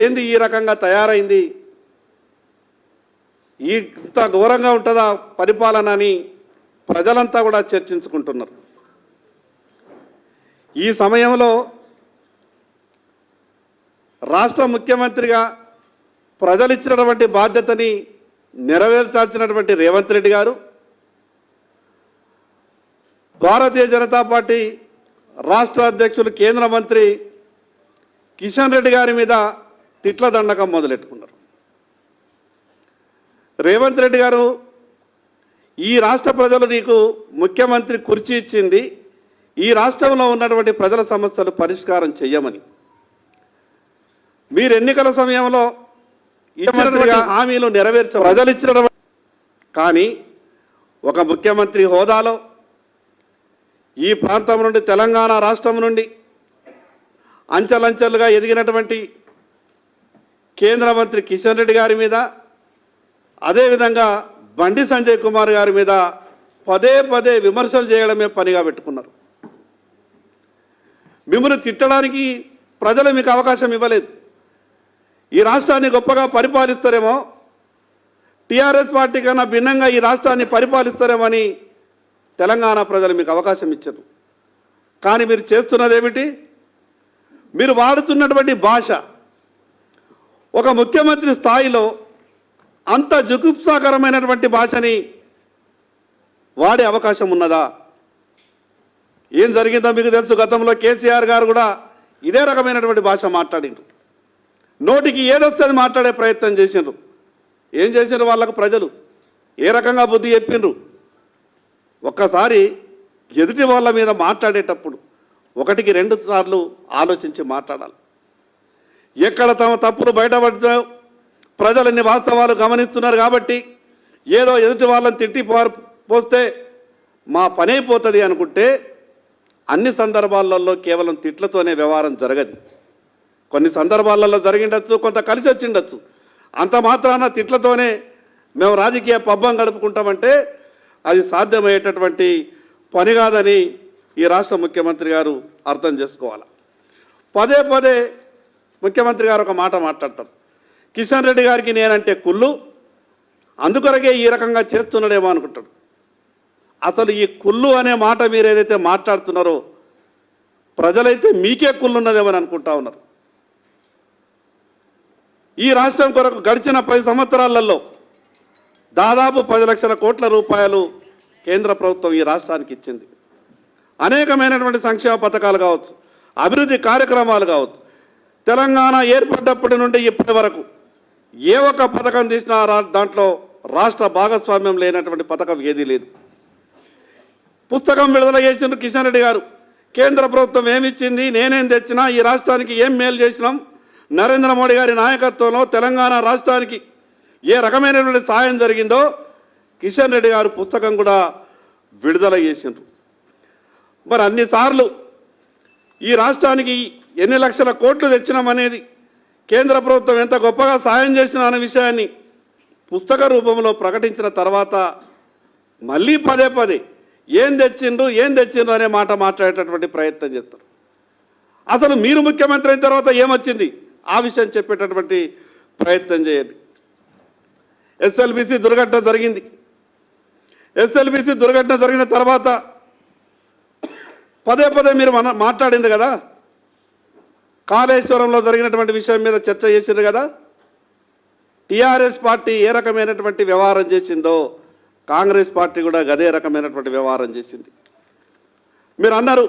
ఏంది ఈ రకంగా తయారైంది? ఈ ఇంత ఘోరంగా ఉంటుందా పరిపాలన అని ప్రజలంతా కూడా చర్చించుకుంటున్నారు. ఈ సమయంలో రాష్ట్ర ముఖ్యమంత్రిగా ప్రజలు ఇచ్చినటువంటి బాధ్యతని నెరవేర్చాల్సినటువంటి రేవంత్ రెడ్డి గారు భారతీయ జనతా పార్టీ రాష్ట్ర అధ్యక్షులు కేంద్ర మంత్రి కిషన్ రెడ్డి గారి మీద తిట్ల దండకం మొదలెట్టుకున్నారు. రేవంత్ రెడ్డి గారు ఈ రాష్ట్ర ప్రజలు నీకు ముఖ్యమంత్రి కుర్చీ ఇచ్చింది ఈ రాష్ట్రంలో ఉన్నటువంటి ప్రజల సమస్యలు పరిష్కారం చెయ్యమని. మీరు ఎన్నికల సమయంలో హామీలు నెరవేర్చ ప్రజలు ఇచ్చిన కానీ ఒక ముఖ్యమంత్రి హోదాలో ఈ ప్రాంతం నుండి తెలంగాణ రాష్ట్రం నుండి అంచెలంచెలుగా ఎదిగినటువంటి కేంద్ర మంత్రి కిషన్ రెడ్డి గారి మీద అదేవిధంగా బండి సంజయ్ కుమార్ గారి మీద పదే పదే విమర్శలు చేయడమే పనిగా పెట్టుకున్నారు. మిమ్మల్ని తిట్టడానికి ప్రజలు మీకు అవకాశం ఇవ్వలేదు. ఈ రాష్ట్రాన్ని గొప్పగా పరిపాలిస్తారేమో టీఆర్ఎస్ పార్టీ కన్నా భిన్నంగా ఈ రాష్ట్రాన్ని పరిపాలిస్తారేమని తెలంగాణ ప్రజలు మీకు అవకాశం ఇచ్చారు. కానీ మీరు చేస్తున్నది ఏమిటి మీరు వాడుతున్నటువంటి భాష ఒక ముఖ్యమంత్రి స్థాయిలో అంత జుగుప్సాకరమైనటువంటి భాషని వాడే అవకాశం ఉన్నదా? ఏం జరిగిందో మీకు తెలుసు గతంలో కేసీఆర్ గారు కూడా ఇదే రకమైనటువంటి భాష మాట్లాడిండ్రు. నోటికి ఏదొస్తే అది మాట్లాడే ప్రయత్నం చేసిండ్రు. ఏం చేసిండ్రు వాళ్ళకు ప్రజలు? ఏ రకంగా బుద్ధి చెప్పిండ్రు ఒక్కసారి ఎదుటి వాళ్ళ మీద మాట్లాడేటప్పుడు ఒకటికి రెండు సార్లు ఆలోచించి మాట్లాడాలి. ఎక్కడ తమ తప్పులు బయటపడతాయో ప్రజలన్ని వాస్తవాలు గమనిస్తున్నారు కాబట్టి ఏదో ఎదుటి వాళ్ళని తిట్టి పోస్తే మా పని అయిపోతుంది అనుకుంటే అన్ని సందర్భాలలో కేవలం తిట్లతోనే వ్యవహారం జరగదు. కొన్ని సందర్భాలలో జరిగిండొచ్చు కొంత కలిసి వచ్చిండొచ్చు. అంత మాత్రాన తిట్లతోనే మేము రాజకీయ పబ్బం గడుపుకుంటామంటే అది సాధ్యమయ్యేటటువంటి పని కాదని ఈ రాష్ట్ర ముఖ్యమంత్రి గారు అర్థం చేసుకోవాలి. పదే పదే ముఖ్యమంత్రి గారు ఒక మాట మాట్లాడతారు. కిషన్ రెడ్డి గారికి నేనంటే కుళ్ళు అందుకొరకే ఈ రకంగా చేస్తున్నాడేమో అనుకుంటాడు. అసలు ఈ కుళ్ళు అనే మాట మీరు ఏదైతే మాట్లాడుతున్నారో ప్రజలైతే మీకే కుళ్ళు ఉన్నదేమని అనుకుంటా ఉన్నారు. ఈ రాష్ట్రం కొరకు గడిచిన పది సంవత్సరాలలో దాదాపు పది లక్షల కోట్ల రూపాయలు కేంద్ర ప్రభుత్వం ఈ రాష్ట్రానికి ఇచ్చింది. అనేకమైనటువంటి సంక్షేమ పథకాలు కావచ్చు అభివృద్ధి కార్యక్రమాలు కావచ్చు తెలంగాణ ఏర్పడ్డప్పటి నుండి ఇప్పటి వరకు ఏ ఒక్క పథకం తీసినా రా- దాంట్లో రాష్ట్ర భాగస్వామ్యం లేనటువంటి పథకం ఏదీ లేదు. పుస్తకం విడుదల చేసిండ్రు కిషన్ రెడ్డి గారు. కేంద్ర ప్రభుత్వం ఏమిచ్చింది నేనేం తెచ్చినా ఈ రాష్ట్రానికి ఏం మేలు చేసినాం? నరేంద్ర మోడీ గారి నాయకత్వంలో తెలంగాణ రాష్ట్రానికి ఏ రకమైనటువంటి సాయం జరిగిందో కిషన్ రెడ్డి గారు పుస్తకం కూడా విడుదల చేసిండ్రు. మరి అన్నిసార్లు ఈ రాష్ట్రానికి ఎన్ని లక్షల కోట్లు తెచ్చినామనేది కేంద్ర ప్రభుత్వం ఎంత గొప్పగా సాయం చేసిన అనే విషయాన్ని పుస్తక రూపంలో ప్రకటించిన తర్వాత మళ్ళీ పదే పదే ఏం తెచ్చిండ్రు ఏం తెచ్చిండ్రు అనే మాట మాట్లాడేటటువంటి ప్రయత్నం చేస్తారు. అసలు మీరు ముఖ్యమంత్రి అయిన తర్వాత ఏమొచ్చింది? ఆ విషయం చెప్పేటటువంటి ప్రయత్నం చేయండి. ఎస్ఎల్బిసి దుర్ఘటన జరిగింది. ఎస్ఎల్బిసి దుర్ఘటన జరిగిన తర్వాత పదే పదే మీరు మన మాట్లాడింది కదా? కాళేశ్వరంలో జరిగినటువంటి విషయం మీద చర్చ చేసిండ్రు కదా? టీఆర్ఎస్ పార్టీ ఏ రకమైనటువంటి వ్యవహారం చేసిందో కాంగ్రెస్ పార్టీ కూడా అదే రకమైనటువంటి వ్యవహారం చేసింది. మీరు అన్నారు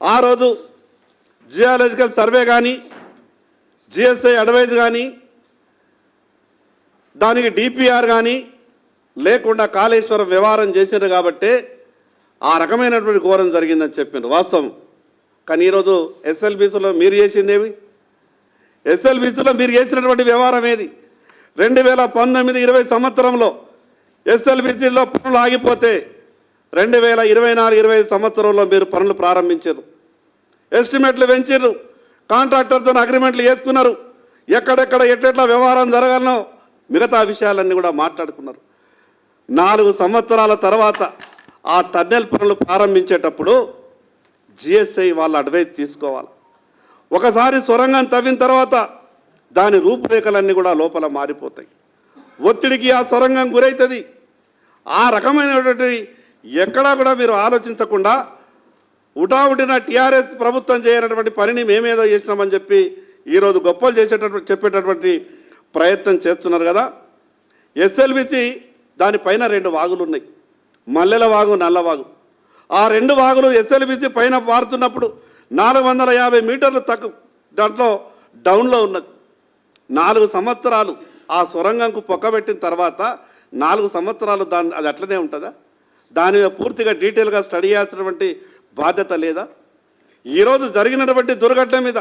ఆ రోజు జియాలజికల్ సర్వే కానీ జిఎస్ఐ అడ్వైజ్ కానీ దానికి డిపిఆర్ కానీ లేకుండా కాళేశ్వరం వ్యవహారం చేసినారు కాబట్టే ఆ రకమైనటువంటి ఘోరం జరిగిందని చెప్పిండ్రు వాస్తవం. కానీ ఈరోజు ఎస్ఎల్బీసీలో మీరు చేసిందేమి? ఎస్ఎల్బీసీలో మీరు చేసినటువంటి వ్యవహారం ఏది? రెండు వేల పంతొమ్మిది ఇరవై సంవత్సరంలో ఎస్ఎల్బీసీలో పనులు ఆగిపోతే రెండు వేల ఇరవై నాలుగు ఇరవై ఐదు సంవత్సరంలో మీరు పనులు ప్రారంభించారు. ఎస్టిమేట్లు పెంచారు. కాంట్రాక్టర్తో అగ్రిమెంట్లు చేసుకున్నారు. ఎక్కడెక్కడ ఎట్టెట్లా వ్యవహారం జరగాలనో మిగతా విషయాలన్నీ కూడా మాట్లాడుకున్నారు. నాలుగు సంవత్సరాల తర్వాత ఆ టన్నెల్ పనులు ప్రారంభించేటప్పుడు జిఎస్ఐ వాళ్ళ అడ్వైజ్ తీసుకోవాలి. ఒకసారి సొరంగం తవ్విన తర్వాత దాని రూపురేఖలన్నీ కూడా లోపల మారిపోతాయి. ఒత్తిడికి ఆ సొరంగం గురవుతుంది ఆ రకమైనటువంటి ఎక్కడా కూడా మీరు ఆలోచించకుండా ఉటావుటిన టీఆర్ఎస్ ప్రభుత్వం చేయనటువంటి పనిని మేమేదో చేసినామని చెప్పి ఈరోజు గొప్పలు చేసేటటువంటి చెప్పేటటువంటి ప్రయత్నం చేస్తున్నారు కదా. ఎస్ఎల్బిసి దానిపైన రెండు వాగులు ఉన్నాయి మల్లెల వాగు నల్లవాగు ఆ రెండు వాగులు ఎస్ఎల్బిసి పైన పారుతున్నప్పుడు నాలుగు వందల యాభై మీటర్లు తక్కువ దాంట్లో డౌన్లో ఉన్నది. నాలుగు సంవత్సరాలు ఆ సొరంగంకు పొక్కబెట్టిన తర్వాత నాలుగు సంవత్సరాలు దాని అది అట్లనే ఉంటుందా? దాని మీద పూర్తిగా డీటెయిల్గా స్టడీ చేయాల్సినటువంటి బాధ్యత లేదా? ఈరోజు జరిగినటువంటి దుర్ఘటన మీద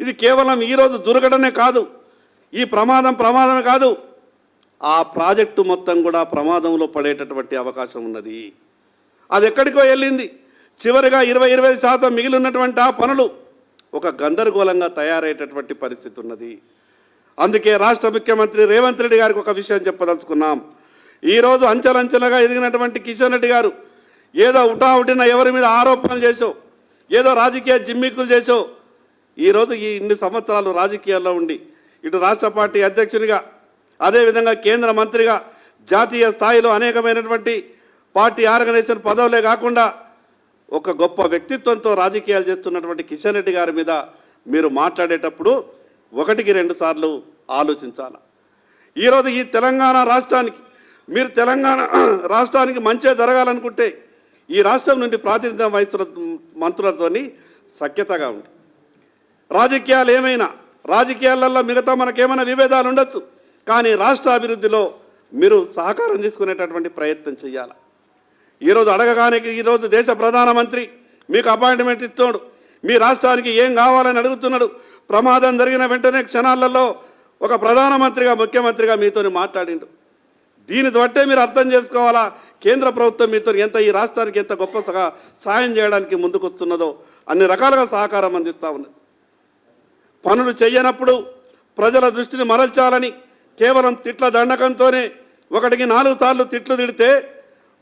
ఇది కేవలం ఈరోజు దుర్ఘటనే కాదు ఈ ప్రమాదం ప్రమాదమే కాదు ఆ ప్రాజెక్టు మొత్తం కూడా ప్రమాదంలో పడేటటువంటి అవకాశం ఉన్నది. అది ఎక్కడికో వెళ్ళింది. చివరిగా ఇరవై ఇరవై శాతం మిగిలి ఉన్నటువంటి ఆ పనులు ఒక గందరగోళంగా తయారయ్యేటటువంటి పరిస్థితి ఉన్నది. అందుకే రాష్ట్ర ముఖ్యమంత్రి రేవంత్ రెడ్డి గారికి ఒక విషయం చెప్పదలుచుకున్నాం. ఈరోజు అంచెలంచెలుగా ఎదిగినటువంటి కిషన్ రెడ్డి గారు ఏదో ఉటావుటిన ఎవరి మీద ఆరోపణలు చేసో ఏదో రాజకీయ జిమ్మిక్కులు చేసో ఈరోజు ఈ ఇన్ని సంవత్సరాలు రాజకీయాల్లో ఉండి ఇటు రాష్ట్ర పార్టీ అధ్యక్షునిగా అదేవిధంగా కేంద్ర మంత్రిగా జాతీయ స్థాయిలో అనేకమైనటువంటి పార్టీ ఆర్గనైజేషన్ పదవులే కాకుండా ఒక గొప్ప వ్యక్తిత్వంతో రాజకీయాలు చేస్తున్నటువంటి కిషన్ రెడ్డి గారి మీద మీరు మాట్లాడేటప్పుడు ఒకటికి రెండు సార్లు ఆలోచించాలి. ఈరోజు ఈ తెలంగాణ రాష్ట్రానికి మీరు తెలంగాణ రాష్ట్రానికి మంచే జరగాలనుకుంటే ఈ రాష్ట్రం నుండి ప్రాతినిధ్యం వహిస్తున్న మంత్రులతోని సఖ్యతగా ఉంది రాజకీయాలు ఏమైనా రాజకీయాలలో మిగతా మనకేమైనా విభేదాలు ఉండొచ్చు కానీ రాష్ట్ర అభివృద్ధిలో మీరు సహకారం తీసుకునేటటువంటి ప్రయత్నం చేయాలి ఈరోజు అడగగానే ఈరోజు దేశ ప్రధానమంత్రి మీకు అపాయింట్మెంట్ ఇస్తున్నాడు. మీ రాష్ట్రానికి ఏం కావాలని అడుగుతున్నాడు. ప్రమాదం జరిగిన వెంటనే క్షణాలలో ఒక ప్రధానమంత్రిగా ముఖ్యమంత్రిగా మీతో మాట్లాడిండు. దీని బట్టే మీరు అర్థం చేసుకోవాలా? కేంద్ర ప్రభుత్వం మీతో ఎంత ఈ రాష్ట్రానికి ఎంత గొప్ప సహా సాయం చేయడానికి ముందుకొస్తున్నదో అన్ని రకాలుగా సహకారం అందిస్తూ ఉన్నది. పనులు చేయనప్పుడు ప్రజల దృష్టిని మరల్చాలని కేవలం తిట్ల దండకంతోనే ఒకటికి నాలుగు సార్లు తిట్లు తిడితే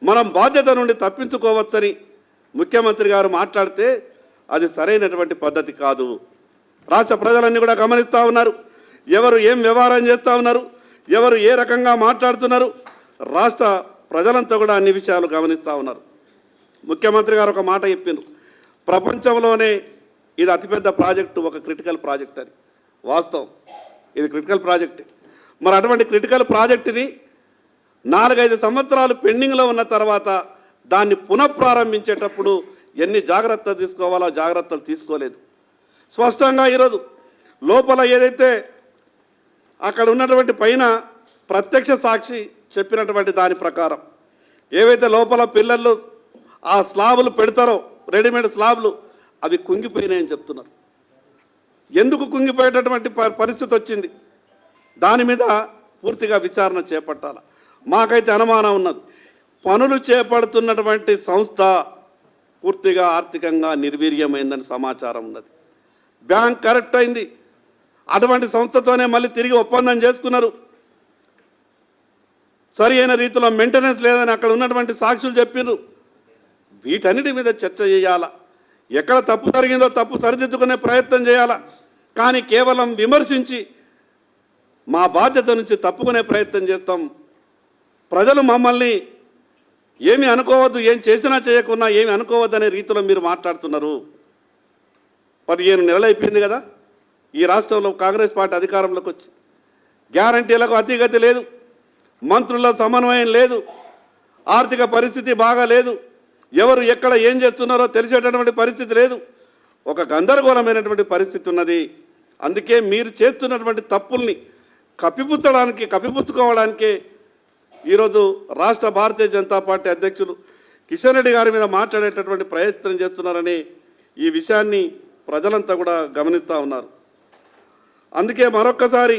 మనం బాధ్యత నుండి తప్పించుకోవచ్చని ముఖ్యమంత్రి గారు మాట్లాడితే అది సరైనటువంటి పద్ధతి కాదు. రాష్ట్ర ప్రజలన్నీ కూడా గమనిస్తూ ఉన్నారు. ఎవరు ఏం వ్యవహారం చేస్తూ ఉన్నారు? ఎవరు ఏ రకంగా మాట్లాడుతున్నారు? రాష్ట్ర ప్రజలంతా కూడా అన్ని విషయాలు గమనిస్తూ ఉన్నారు. ముఖ్యమంత్రి గారు ఒక మాట చెప్పిండ్రు. ప్రపంచంలోనే ఇది అతిపెద్ద ప్రాజెక్టు ఒక క్రిటికల్ ప్రాజెక్ట్ అని. వాస్తవం. ఇది క్రిటికల్ ప్రాజెక్ట్. మరి అటువంటి క్రిటికల్ ప్రాజెక్టుని నాలుగైదు సంవత్సరాలు పెండింగ్లో ఉన్న తర్వాత దాన్ని పునఃప్రారంభించేటప్పుడు ఎన్ని జాగ్రత్తలు తీసుకోవాలో జాగ్రత్తలు తీసుకోలేదు. స్పష్టంగా ఈరోజు లోపల ఏదైతే అక్కడ ఉన్నటువంటి పైన ప్రత్యక్ష సాక్షి చెప్పినటువంటి దాని ప్రకారం ఏవైతే లోపల పిల్లలు ఆ స్లాబులు పెడతారో రెడీమేడ్ స్లాబులు అవి కుంగిపోయినాయని చెప్తున్నారు. ఎందుకు కుంగిపోయేటటువంటి ప- పరిస్థితి వచ్చింది? దాని మీద పూర్తిగా విచారణ చేపట్టాలి? మాకైతే అనుమానం ఉన్నది. పనులు చేపడుతున్నటువంటి సంస్థ పూర్తిగా ఆర్థికంగా నిర్వీర్యమైందని సమాచారం ఉన్నది. బ్యాంక్ కరెక్ట్ అయింది. అటువంటి సంస్థతోనే మళ్ళీ తిరిగి ఒప్పందం చేసుకున్నారు. సరి అయిన రీతిలో మెయింటెనెన్స్ లేదని అక్కడ ఉన్నటువంటి సాక్షులు చెప్పిర్రు. వీటన్నిటి మీద చర్చ చేయాలా? ఎక్కడ తప్పు జరిగిందో తప్పు సరిదిద్దుకునే ప్రయత్నం చేయాలా? కానీ కేవలం విమర్శించి మా బాధ్యత నుంచి తప్పుకునే ప్రయత్నం చేస్తాం. ప్రజలు మమ్మల్ని ఏమి అనుకోవద్దు ఏం చేసినా చేయకున్నా ఏమి అనుకోవద్దు అనే రీతిలో మీరు మాట్లాడుతున్నారు. పదిహేను నెలలు అయిపోయింది కదా ఈ రాష్ట్రంలో కాంగ్రెస్ పార్టీ అధికారంలోకి వచ్చి. గ్యారంటీలకు అతిగతి లేదు మంత్రుల సమన్వయం లేదు ఆర్థిక పరిస్థితి బాగా లేదు ఎవరు ఎక్కడ ఏం చేస్తున్నారో తెలిసేటటువంటి పరిస్థితి లేదు ఒక గందరగోళమైనటువంటి పరిస్థితి ఉన్నది. అందుకే మీరు చేస్తున్నటువంటి తప్పుల్ని కప్పిపుచ్చడానికి కప్పిపుచ్చుకోవడానికే ఈరోజు రాష్ట్ర భారతీయ జనతా పార్టీ అధ్యక్షులు కిషన్ రెడ్డి గారి మీద మాట్లాడేటటువంటి ప్రయత్నం చేస్తున్నారని ఈ విషయాన్ని ప్రజలంతా కూడా గమనిస్తూ ఉన్నారు. అందుకే మరొక్కసారి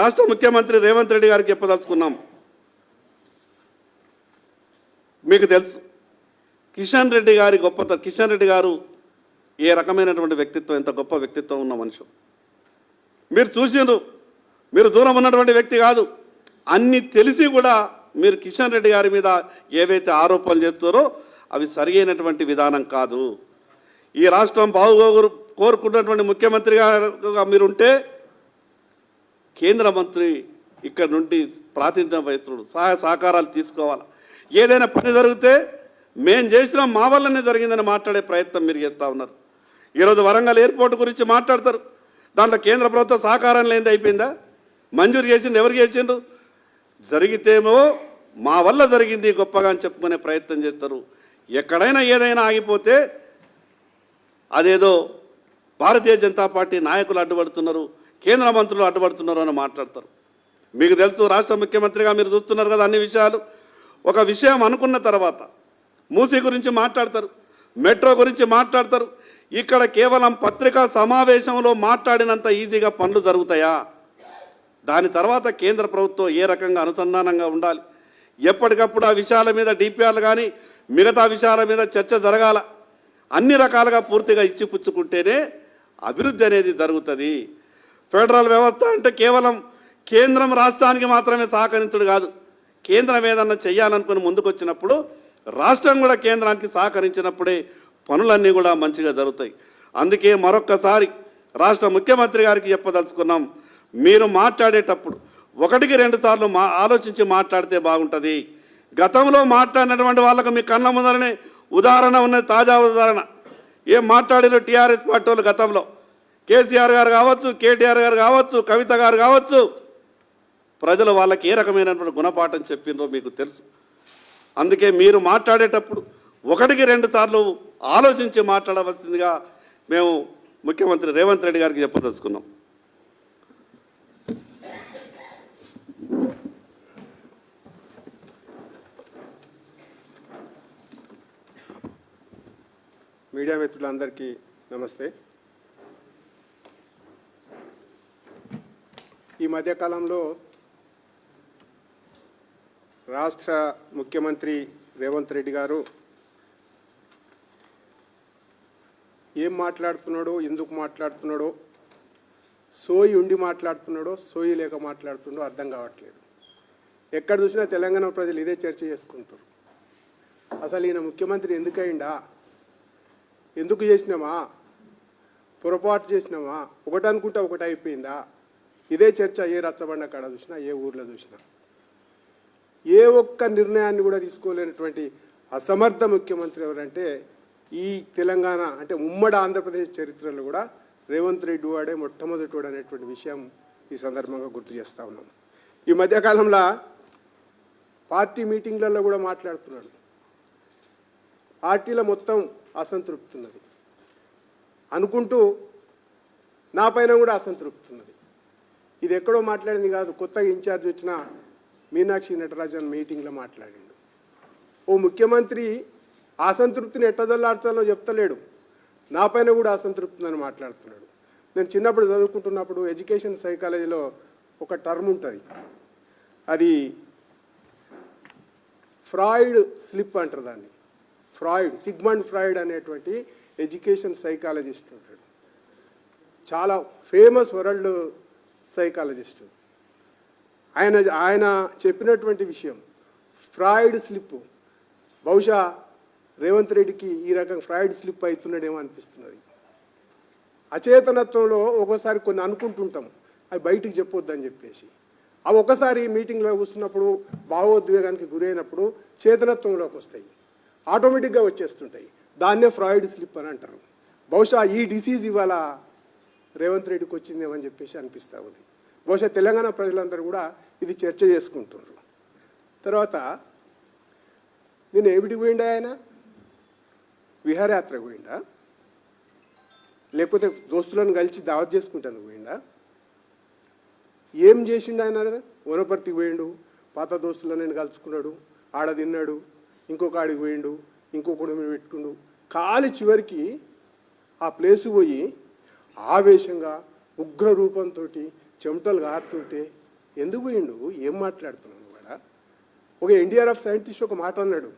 రాష్ట్ర ముఖ్యమంత్రి రేవంత్ రెడ్డి గారికి చెప్పదలుచుకున్నాం. మీకు తెలుసు కిషన్ రెడ్డి గారి గొప్పత కిషన్ రెడ్డి గారు ఏ రకమైనటువంటి వ్యక్తిత్వం ఎంత గొప్ప వ్యక్తిత్వం ఉన్న మనిషి మీరు చూసిండ్రు మీరు దూరం ఉన్నటువంటి వ్యక్తి కాదు. అన్ని తెలిసి కూడా మీరు కిషన్ రెడ్డి గారి మీద ఏవైతే ఆరోపణలు చేస్తారో అవి సరి అయినటువంటి విధానం కాదు. ఈ రాష్ట్రం బాగోగురు కోరుకున్నటువంటి ముఖ్యమంత్రి గారుగా మీరుంటే కేంద్ర మంత్రి ఇక్కడ నుండి ప్రాతినిధ్యం వహిస్తుడు. సహాయ సహకారాలు తీసుకోవాలి. ఏదైనా పని జరిగితే మేం చేసిన మా వల్లనే జరిగిందని మాట్లాడే ప్రయత్నం మీరు చేస్తూ ఉన్నారు. ఈరోజు వరంగల్ ఎయిర్పోర్ట్ గురించి మాట్లాడతారు. దాంట్లో కేంద్ర ప్రభుత్వ సహకారం లేనిది అయిపోయిందా? మంజూరు చేసింది ఎవరు చేసిండ్రు? జరిగితేమో మా వల్ల జరిగింది గొప్పగా అని చెప్పుకునే ప్రయత్నం చేస్తారు. ఎక్కడైనా ఏదైనా ఆగిపోతే అదేదో భారతీయ జనతా పార్టీ నాయకులు అడ్డుపడుతున్నారు కేంద్ర మంత్రులు అడ్డుపడుతున్నారు అని మాట్లాడతారు. మీకు తెలుసు రాష్ట్ర ముఖ్యమంత్రిగా మీరు చూస్తున్నారు కదా అన్ని విషయాలు. ఒక విషయం అనుకున్న తర్వాత మూసీ గురించి మాట్లాడతారు మెట్రో గురించి మాట్లాడతారు. ఇక్కడ కేవలం పత్రికా సమావేశంలో మాట్లాడినంత ఈజీగా పనులు జరుగుతాయా? దాని తర్వాత కేంద్ర ప్రభుత్వం ఏ రకంగా అనుసంధానంగా ఉండాలి? ఎప్పటికప్పుడు ఆ విషయాల మీద డిపిఆర్లు కానీ మిగతా విషయాల మీద చర్చ జరగాల. అన్ని రకాలుగా పూర్తిగా ఇచ్చిపుచ్చుకుంటేనే అభివృద్ధి అనేది జరుగుతుంది. ఫెడరల్ వ్యవస్థ అంటే కేవలం కేంద్రం రాష్ట్రానికి మాత్రమే సహకరించడు కాదు. కేంద్రం ఏదన్నా చేయాలనుకుని ముందుకొచ్చినప్పుడు రాష్ట్రం కూడా కేంద్రానికి సహకరించినప్పుడే పనులన్నీ కూడా మంచిగా జరుగుతాయి. అందుకే మరొక్కసారి రాష్ట్ర ముఖ్యమంత్రి గారికి చెప్పదలుచుకున్నాం మీరు మాట్లాడేటప్పుడు ఒకటికి రెండు సార్లు మా ఆలోచించి మాట్లాడితే బాగుంటుంది. గతంలో మాట్లాడినటువంటి వాళ్ళకు మీ కళ్ళ ముందరనే ఉదాహరణ ఉన్నది తాజా ఉదాహరణ. ఏం మాట్లాడారు టీఆర్ఎస్ పార్టీ వాళ్ళు గతంలో? కేసీఆర్ గారు కావచ్చు కేటీఆర్ గారు కావచ్చు కవిత గారు కావచ్చు. ప్రజలు వాళ్ళకి ఏ రకమైనటువంటి గుణపాఠం చెప్పిందో మీకు తెలుసు. అందుకే మీరు మాట్లాడేటప్పుడు ఒకటికి రెండు సార్లు ఆలోచించి మాట్లాడవలసిందిగా మేము ముఖ్యమంత్రి రేవంత్ రెడ్డి గారికి చెప్పదలుచుకున్నాం. మీడియా మిత్రులందరికీ నమస్తే. ఈ మధ్యకాలంలో రాష్ట్ర ముఖ్యమంత్రి రేవంత్ రెడ్డి గారు ఏం మాట్లాడుతున్నాడో ఎందుకు మాట్లాడుతున్నాడో సోయి ఉండి మాట్లాడుతున్నాడో సోయి లేక మాట్లాడుతున్నాడో అర్థం కావట్లేదు. ఎక్కడ చూసినా తెలంగాణ ప్రజలు ఇదే చర్చ చేసుకుంటారు అసలు ఈయన ముఖ్యమంత్రి ఎందుకయిందా ఎందుకు చేసినామా? పొరపాటు చేసినామా? ఒకటి అనుకుంటే ఒకటి అయిపోయిందా? ఇదే చర్చ ఏ రచ్చబండ కాడ చూసినా ఏ ఊర్లో చూసినా. ఏ ఒక్క నిర్ణయాన్ని కూడా తీసుకోలేనటువంటి అసమర్థ ముఖ్యమంత్రి ఎవరంటే ఈ తెలంగాణ అంటే ఉమ్మడి ఆంధ్రప్రదేశ్ చరిత్రలో కూడా రేవంత్ రెడ్డి వాడే మొట్టమొదటి వాడు అనేటువంటి విషయం ఈ సందర్భంగా గుర్తు చేస్తా ఉన్నాం. ఈ మధ్యకాలంలో పార్టీ మీటింగ్లలో కూడా మాట్లాడుతున్నాడు. పార్టీలో మొత్తం అసంతృప్తి ఉన్నది అనుకుంటూ నా పైన కూడా అసంతృప్తి ఉన్నది ఇది ఎక్కడో మాట్లాడింది కాదు కొత్తగా ఇన్ఛార్జ్ వచ్చిన మీనాక్షి నటరాజన్ మీటింగ్లో మాట్లాడిండు. ఓ ముఖ్యమంత్రి అసంతృప్తిని ఎట్టదల్లార్చాలో చెప్తలేడు. నా పైన కూడా అసంతృప్తి ఉందని మాట్లాడుతున్నాడు. నేను చిన్నప్పుడు చదువుకుంటున్నప్పుడు ఎడ్యుకేషన్ సైకాలజీలో ఒక టర్మ్ ఉంటుంది. అది ఫ్రాయిడ్ స్లిప్ అంటారు దాన్ని. ఫ్రాయిడ్ సిగ్మండ్ ఫ్రాయిడ్ అనేటువంటి ఎడ్యుకేషన్ సైకాలజిస్ట్ ఉంటాడు. చాలా ఫేమస్ వరల్డ్ సైకాలజిస్ట్. ఆయన ఆయన చెప్పినటువంటి విషయం ఫ్రాయిడ్ స్లిప్. బహుశా రేవంత్ రెడ్డికి ఈ రకం ఫ్రాయిడ్ స్లిప్ అవుతున్నాడేమో అనిపిస్తున్నది. అచేతనత్వంలో ఒక్కోసారి కొన్ని అనుకుంటుంటాం అవి బయటికి చెప్పొద్దని చెప్పేసి. అవి ఒకసారి మీటింగ్లో కూర్చున్నప్పుడు భావోద్వేగానికి గురైనప్పుడు చేతనత్వంలోకి వస్తాయి. ఆటోమేటిక్గా వచ్చేస్తుంటాయి. దాన్నే ఫ్రాయిడ్ స్లిప్ అని అంటారు. బహుశా ఈ డిసీజ్ ఇవాళ రేవంత్ రెడ్డికి వచ్చిందేమని చెప్పేసి అనిపిస్తూ ఉంది. బహుశా తెలంగాణ ప్రజలందరూ కూడా ఇది చర్చ చేసుకుంటున్నారు. తర్వాత నేను ఏమిటికి పోయిండా ఆయన? విహారయాత్రకు పోయిండా? లేకపోతే దోస్తులను కలిసి దావత్ చేసుకుంటాను పోయిండా? ఏం చేసిండు ఆయన? వనపర్తికి పోయిండు పాత దోస్తులను నేను కలుసుకున్నాడు ఆడ తిన్నాడు ఇంకొక ఆడికి పోయిండు ఇంకొకటి మీద పెట్టుకుండు. కాలి చివరికి ఆ ప్లేస్ పోయి ఆవేశంగా ఉగ్ర రూపంతో చెమటలు గారుతుంటే ఎందుకు పోయిండు? ఏం మాట్లాడుతున్నాను కూడా ఒక ఎన్డీఆర్ఎఫ్ సైంటిస్ట్ ఒక మాట అన్నాడు.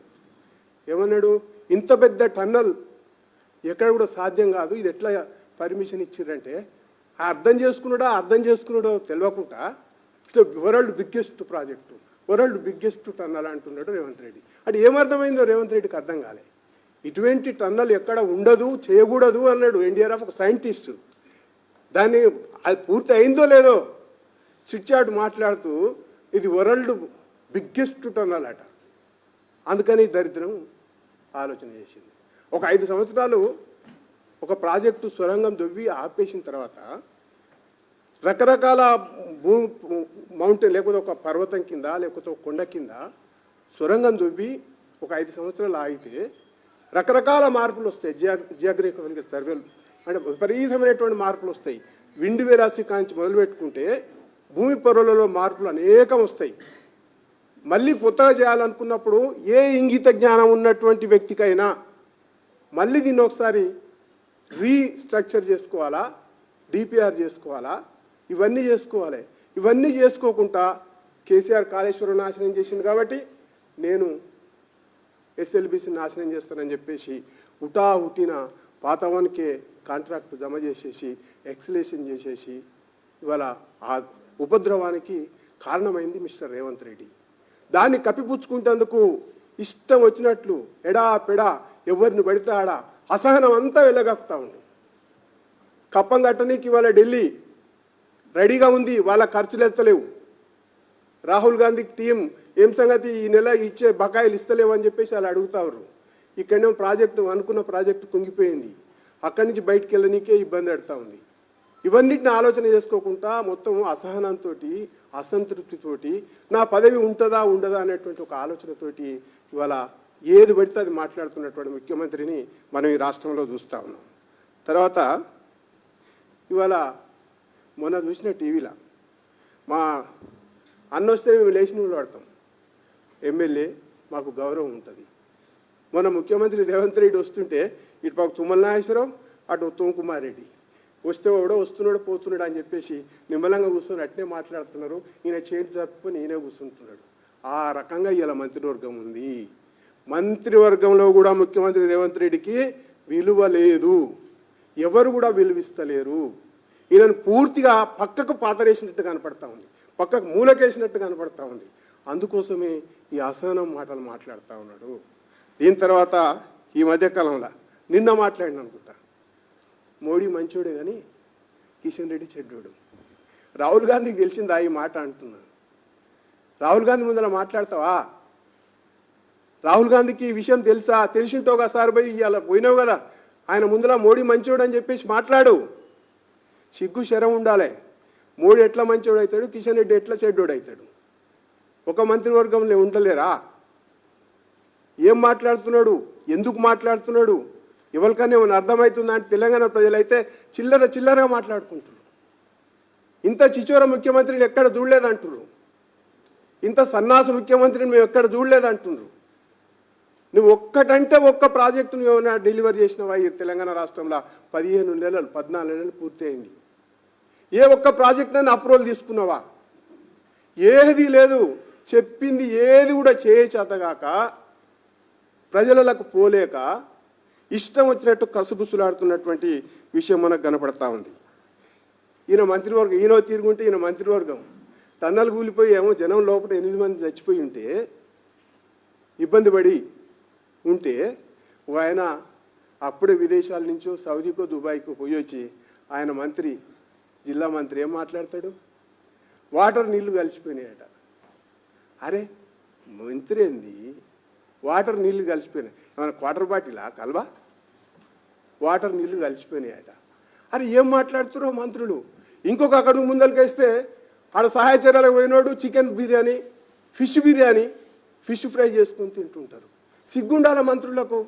ఏమన్నాడు? ఇంత పెద్ద టన్నల్ ఎక్కడ కూడా సాధ్యం కాదు ఇది ఎట్లా పర్మిషన్ ఇచ్చిర్రంటే ఆ అర్థం చేసుకున్నాడో అర్థం చేసుకున్నాడో తెలియకుండా world biggest project. World biggest tunnel అంటున్నాడు రేవంత్ రెడ్డి. అది ఏమర్థమైందో రేవంత్ రెడ్డికి అర్థం కాలే. ఇటువంటి టన్నల్ ఎక్కడ ఉండదు చేయకూడదు అన్నాడు ఎన్డీఆర్ఎఫ్ ఒక సైంటిస్ట్. దాన్ని అది పూర్తి అయిందో లేదో చిట్చాట్ మాట్లాడుతూ ఇది వరల్డ్ బిగ్గెస్ట్ టన్నల్ అట. అందుకని దరిద్రం ఆలోచన చేసింది. ఒక ఐదు సంవత్సరాలు ఒక ప్రాజెక్టు సొరంగం దొవ్వి ఆపేసిన తర్వాత రకరకాల భూ మౌంటైన్ లేకపోతే ఒక పర్వతం కింద లేకపోతే ఒక కొండ కింద సొరంగం దువ్వి ఒక ఐదు సంవత్సరాలు ఆగితే రకరకాల మార్పులు వస్తాయి. జియా జియాగ్రఫికల్ సర్వేలు అంటే విపరీతమైనటువంటి మార్పులు వస్తాయి. విండ్ వెలాసి కాంచి మొదలుపెట్టుకుంటే భూమి పొరలలో మార్పులు అనేకం వస్తాయి. మళ్ళీ కొత్తగా చేయాలనుకున్నప్పుడు ఏ ఇంగిత జ్ఞానం ఉన్నటువంటి వ్యక్తికైనా మళ్ళీ దీన్ని ఒకసారి రీస్ట్రక్చర్ చేసుకోవాలా? డిపిఆర్ చేసుకోవాలా? ఇవన్నీ చేసుకోవాలి. ఇవన్నీ చేసుకోకుండా కేసీఆర్ కాళేశ్వరం నాశనం చేసింది కాబట్టి నేను ఎస్ఎల్బిసి నాశనం చేస్తానని చెప్పేసి హుటా హుటిన పాతవానికే కాంట్రాక్ట్ జమ చేసేసి ఎక్సలేషన్ చేసేసి ఇవాళ ఆ ఉపద్రవానికి కారణమైంది మిస్టర్ రేవంత్ రెడ్డి. దాన్ని కప్పిపుచ్చుకుంటేందుకు ఇష్టం వచ్చినట్లు ఎడా పెడా ఎవరిని పడితే ఆడా అసహనం అంతా వెళ్ళగక్కుతా ఉంది. కప్పం కట్టనీకి ఇవాళ ఢిల్లీ రెడీగా ఉంది వాళ్ళ ఖర్చులు ఎత్తలేవు రాహుల్ గాంధీకి టీం ఏం సంగతి ఈ నెల ఇచ్చే బకాయిలు ఇస్తలేవు అని చెప్పేసి వాళ్ళు అడుగుతారు ఇక్కడేమో ప్రాజెక్టు అనుకున్న ప్రాజెక్టు కుంగిపోయింది. అక్కడి నుంచి బయటికి వెళ్ళనీకే ఇబ్బంది పెడతా ఉంది. ఇవన్నిటిని ఆలోచన చేసుకోకుండా మొత్తం అసహనంతో అసంతృప్తితోటి నా పదవి ఉంటుందా ఉండదా అనేటువంటి ఒక ఆలోచనతోటి ఇవాళ ఏది పడితే అది మాట్లాడుతున్నటువంటి ముఖ్యమంత్రిని మనం ఈ రాష్ట్రంలో చూస్తూ ఉన్నాం. తర్వాత ఇవాళ మొన్న చూసిన టీవీలో. మా అన్న వస్తే మేము లేచి వాడతాం. ఎమ్మెల్యే మాకు గౌరవం ఉంటుంది. మన ముఖ్యమంత్రి రేవంత్ రెడ్డి వస్తుంటే ఇటు పక్క తుమ్మల నాగేశ్వరరావు అటు ఉత్తమ్ కుమార్ రెడ్డి. వస్తే ఎవడో వస్తున్నాడు పోతున్నాడు అని చెప్పేసి నిమ్మలంగా కూర్చొని అట్నే మాట్లాడుతున్నారు. ఈయన చేతి జరుపుకొని ఈయనే కూర్చుంటున్నాడు. ఆ రకంగా ఇలా మంత్రివర్గం ఉంది. మంత్రివర్గంలో కూడా ముఖ్యమంత్రి రేవంత్ రెడ్డికి విలువ లేదు. ఎవరు కూడా విలువిస్తలేరు. ఈయనను పూర్తిగా పక్కకు పాతరేసినట్టు కనపడతా ఉంది. పక్కకు మూలకేసినట్టు కనపడతా ఉంది. అందుకోసమే ఈ అసహనం మాటలు మాట్లాడుతూ ఉన్నాడు. దీని తర్వాత ఈ మధ్యకాలంలో నిన్న మాట్లాడిన అనుకుంటా. మోడీ మంచోడే కానీ కిషన్ రెడ్డి చెడ్డోడు. రాహుల్ గాంధీకి తెలిసిందా ఈ మాట అంటున్నా? రాహుల్ గాంధీ ముందర మాట్లాడతావా? రాహుల్ గాంధీకి ఈ విషయం తెలుసా? తెలిసింటో సార్ పోయి ఇవాళ పోయినావు కదా. ఆయన ముందర మోడీ మంచోడు అని చెప్పేసి మాట్లాడు. సిగ్గు శరం ఉండాలి. మోడీ ఎట్లా మంచోడు అవుతాడు కిషన్ రెడ్డి ఎట్లా చెడ్డోడు అవుతాడు ఒక మంత్రివర్గంలో ఉండలేరా? ఏం మాట్లాడుతున్నాడు? ఎందుకు మాట్లాడుతున్నాడు? ఎవరికైనా ఏమైనా అర్థమవుతుందా అంటే తెలంగాణ ప్రజలైతే చిల్లర చిల్లరగా మాట్లాడుకుంటున్నారు. ఇంత చిచోర ముఖ్యమంత్రిని ఎక్కడ చూడలేదంటున్నారు. ఇంత సన్నాస ముఖ్యమంత్రిని మేము ఎక్కడ చూడలేదంటున్నారు. నువ్వు ఒక్కటంటే ఒక్క ప్రాజెక్టు నువ్వు ఏమైనా డెలివరీ చేసినవా ఈ తెలంగాణ రాష్ట్రంలో? పదిహేను నెలలు పద్నాలుగు నెలలు పూర్తయింది. ఏ ఒక్క ప్రాజెక్టునైనా అప్రూవల్ తీసుకున్నావా? ఏది లేదు. చెప్పింది ఏది కూడా చేయచేతగాక ప్రజలకు పోలేక ఇష్టం వచ్చినట్టు కసుబుసులాడుతున్నటువంటి విషయం మనకు కనపడతా ఉంది. ఈయన మంత్రివర్గం ఈయన తిరుగుంటే ఈయన మంత్రివర్గం. టన్నలు కూలిపోయి ఏమో జనం లోపల ఎనిమిది మంది చచ్చిపోయి ఉంటే ఇబ్బంది పడి ఉంటే ఆయన అప్పుడే విదేశాల నుంచో సౌదీకో దుబాయ్కో పోయి వచ్చి ఆయన మంత్రి జిల్లా మంత్రి ఏం మాట్లాడతాడు? వాటర్ నీళ్ళు కలిసిపోయినాయట. అరే మంత్రి ఏంది? వాటర్ నీళ్ళు కలిసిపోయినాయి. ఏమైనా క్వార్టర్ బాటిలా కలవా? వాటర్ నీళ్ళు కలిసిపోయినాయట. అరే ఏం మాట్లాడుతున్నారో మంత్రులు? ఇంకొక అక్కడికి ముందరికేస్తే ఆడ సహాయ చర్యలకు పోయినోడు chicken biryani fish biryani fish fry చేసుకొని తింటుంటారు. సిగ్గుండాల మంత్రులకు.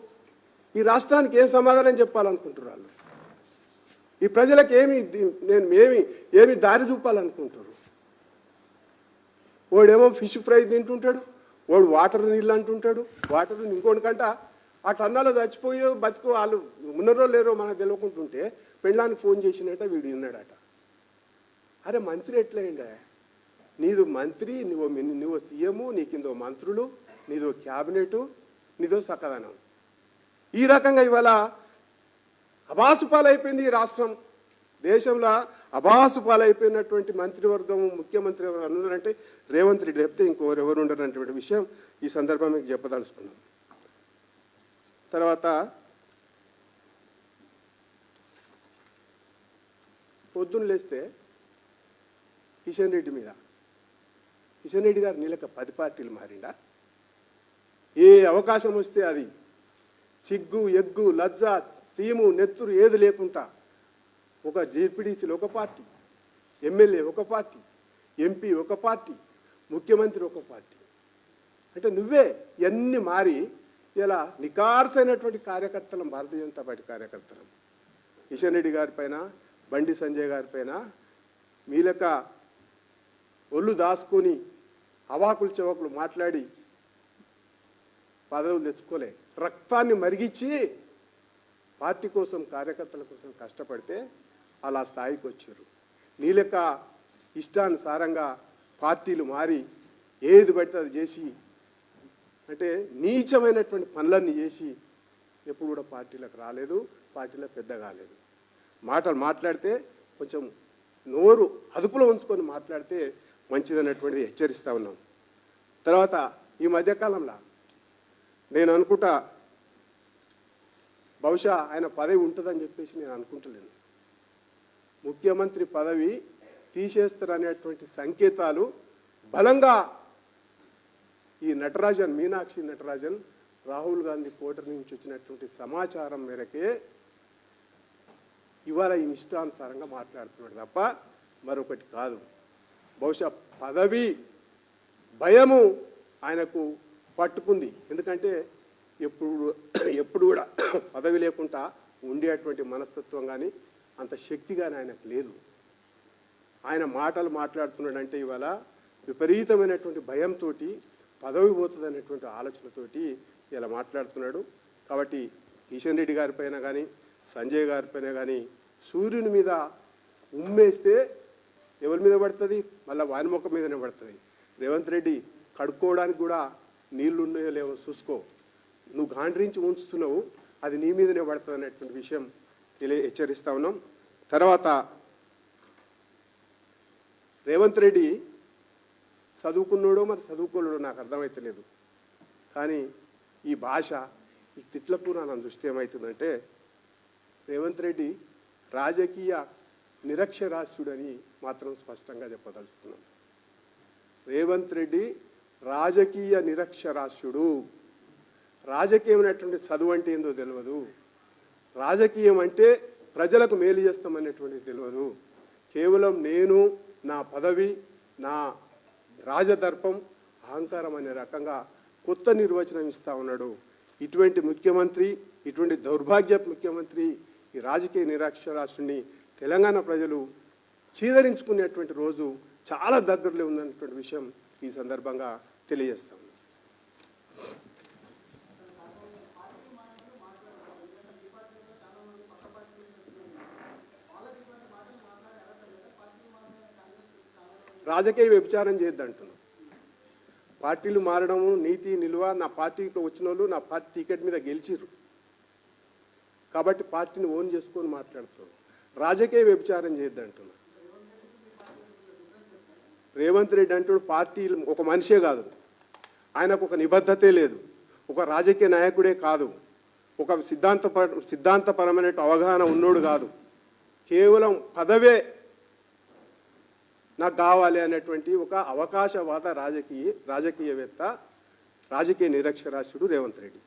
ఈ రాష్ట్రానికి ఏం సమాధానం చెప్పాలనుకుంటున్నారు వాళ్ళు? ఈ ప్రజలకు ఏమి నేను ఏమి ఏమి దారి చూపాలనుకుంటారు? వాడేమో ఫిష్ ఫ్రై తింటుంటాడు వాడు వాటర్ నీళ్ళు అంటుంటాడు వాటర్ ఇంకోటికంట ఆ టన్నాలో చచ్చిపోయో బతుకు వాళ్ళు ఉన్నారో లేరో మనకు తెలియకుంటుంటే పెళ్ళానికి ఫోన్ చేసినట్ట వీడు విన్నాడట. అరే మంత్రి ఎట్లయిండే? నీదు మంత్రి నువ్వు మిన్- నువ్వు సీఎము నీకిందో మంత్రులు నీదో క్యాబినెట్ నీదో సకదనం. ఈ రకంగా ఇవాళ అబాసుపాలైపోయింది ఈ రాష్ట్రం. దేశంలో అబాసుపాలైపోయినటువంటి మంత్రివర్గం ముఖ్యమంత్రి ఎవరు అన్నారంటే రేవంత్ రెడ్డి. చెప్తే ఇంకోరు ఎవరు ఉండరు అనేటువంటి విషయం ఈ సందర్భం మీకు చెప్పదలుచుకున్నాం. తర్వాత పొద్దున్న లేస్తే కిషన్ రెడ్డి మీద. కిషన్ రెడ్డి గారు నీళ్ళక పది పార్టీలు మారిండా? ఏ అవకాశం వస్తే అది సిగ్గు ఎగ్గు లజ్జ సీము నెత్తురు ఏది లేకుండా ఒక జేపీడీసీలు ఒక పార్టీ ఎమ్మెల్యే ఒక పార్టీ ఎంపీ ఒక పార్టీ ముఖ్యమంత్రి ఒక పార్టీ. అంటే నువ్వే ఇవన్నీ మారి ఇలా నికార్సైనటువంటి కార్యకర్తలం భారతీయ జనతా పార్టీ కార్యకర్తలం. కిషన్ రెడ్డి గారి పైన బండి సంజయ్ గారి పైన ఒళ్ళు దాచుకొని అవాకులు చెవకులు మాట్లాడి పదవులు తెచ్చుకోలే. రక్తాన్ని మరిగించి పార్టీ కోసం కార్యకర్తల కోసం కష్టపడితే అలా స్థాయికి వచ్చారు. నీ లెక్క ఇష్టానుసారంగా పార్టీలు మారి ఏది పడితే అది చేసి అంటే నీచమైనటువంటి పనులన్నీ చేసి ఎప్పుడు కూడా పార్టీలకు రాలేదు పార్టీలో పెద్ద కాలేదు. మాటలు మాట్లాడితే కొంచెం నోరు అదుపులో ఉంచుకొని మాట్లాడితే మంచిదన్నటువంటిది హెచ్చరిస్తూ ఉన్నాం. తర్వాత ఈ మధ్యకాలంలో నేను అనుకుంటా బహుశా ఆయన పదవి ఉంటుందని చెప్పేసి నేను అనుకుంటలేను. ముఖ్యమంత్రి పదవి తీసేస్తారనేటువంటి సంకేతాలు బలంగా ఈ నటరాజన్ మీనాక్షి నటరాజన్ రాహుల్ గాంధీ కోటరి నుంచి వచ్చినటువంటి సమాచారం మేరకే ఇవాళ ఈ ఇష్టానుసారంగా మాట్లాడుతున్నాడు తప్ప మరొకటి కాదు. బహుశా పదవి భయము ఆయనకు పట్టుకుంది. ఎందుకంటే ఎప్పుడు ఎప్పుడు కూడా పదవి లేకుండా ఉండేటువంటి మనస్తత్వం కానీ అంత శక్తి కానీ ఆయనకు లేదు. ఆయన మాటలు మాట్లాడుతున్నాడంటే ఇవాళ విపరీతమైనటువంటి భయంతో పదవి పోతుంది అనేటువంటి ఆలోచనతోటి ఇలా మాట్లాడుతున్నాడు. కాబట్టి కిషన్ రెడ్డి గారిపైన కానీ సంజయ్ గారిపైన కానీ సూర్యుని మీద ఉమ్మేస్తే ఎవరి మీద పడుతుంది? మళ్ళీ వాని మొక్క మీదనే పడుతుంది. రేవంత్ రెడ్డి కడుక్కోవడానికి కూడా నీళ్ళు ఉన్నాయో లేవో చూసుకో. నువ్వు గాండ్రించి ఉంచుతున్నావు అది నీ మీదనే పడుతుంది అనేటువంటి విషయం తెలియ హెచ్చరిస్తా ఉన్నాం. తర్వాత రేవంత్ రెడ్డి చదువుకున్నాడో మరి చదువుకోలేడో నాకు అర్థమవుతలేదు కానీ ఈ భాష ఈ తిట్ల పురాణం దృష్టి ఏమవుతుందంటే రేవంత్ రెడ్డి రాజకీయ నిరక్షరాస్యుడని మాత్రం స్పష్టంగా చెప్పదలుచుకున్నాం రేవంత్ రెడ్డి రాజకీయ నిరక్షరాస్యుడు. రాజకీయమైనటువంటి చదువు అంటే ఏందో తెలియదు రాజకీయం అంటే ప్రజలకు మేలు చేస్తామనేటువంటిది తెలియదు కేవలం నేను నా పదవి నా రాజదర్పం అహంకారం అనే రకంగా కొత్త నిర్వచనం ఇస్తా ఉన్నాడు. ఇటువంటి ముఖ్యమంత్రి ఇటువంటి దౌర్భాగ్య ముఖ్యమంత్రి ఈ రాజకీయ నిరక్షరాస్యుడిని తెలంగాణ ప్రజలు చీదరించుకునేటువంటి రోజు చాలా దగ్గరలో ఉందన్నటువంటి విషయం ఈ సందర్భంగా తెలియజేస్తాం. రాజకీయ వ్యభిచారం చేయొద్దంటున్నాం. పార్టీలు మారడము నీతి నిలువ నా పార్టీకి వచ్చిన వాళ్ళు నా పార్టీ టికెట్ మీద గెలిచిర్రు. కాబట్టి పార్టీని ఓన్ చేసుకొని మాట్లాడుతున్నాం. రాజకీయ వ్యభిచారం చేయొద్దంటున్నా. రేవంత్ రెడ్డి అంటూ పార్టీ ఒక మనిషే కాదు. ఆయనకు ఒక నిబద్ధతే లేదు. ఒక రాజకీయ నాయకుడే కాదు. ఒక సిద్ధాంత సిద్ధాంతపరమైన అవగాహన ఉన్నోడు కాదు. కేవలం పదవే నాకు కావాలి అనేటువంటి ఒక అవకాశవాద రాజకీయ రాజకీయవేత్త రాజకీయ నిరక్షరాస్యుడు రేవంత్ రెడ్డి.